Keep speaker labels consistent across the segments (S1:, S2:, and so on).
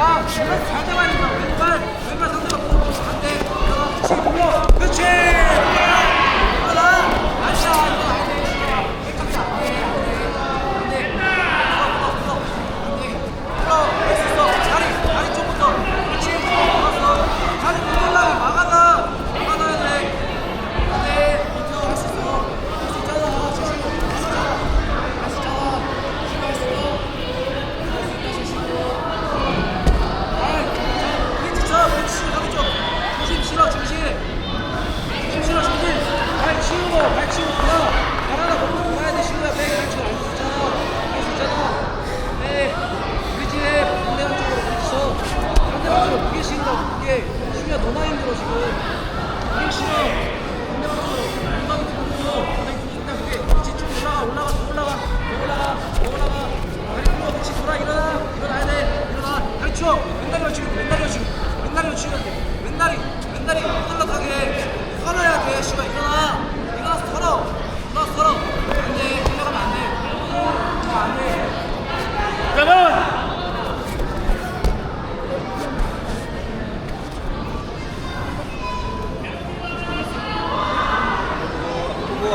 S1: 자, 왼발 된다. 왼발, 왼발 상대가 쪽으로 무게 실어, 무게. 시우야, 너나 힘들어, 지금. 무게 쪽으로. 엉덩이 들고, 엉덩이 들고, 무게. 그렇지, 쭉 올라가, 올라가, 더 올라가, 더 올라가, 더 올라가. 다리 풀어, 그렇지, 돌아, 일어나. 일어나야 돼. 일어나. 다리 치워. 왼다리로 치고, 왼다리로 치고. 왼다리로 치면 돼. 왼다리, 왼다리.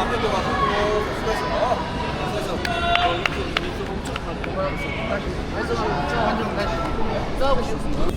S1: 가운데도 수고했어. 수고했어. 이쪽 이쪽 엄청 고마웠어. 다시 어서 좀 환영 다시 싸우고 싶습니다.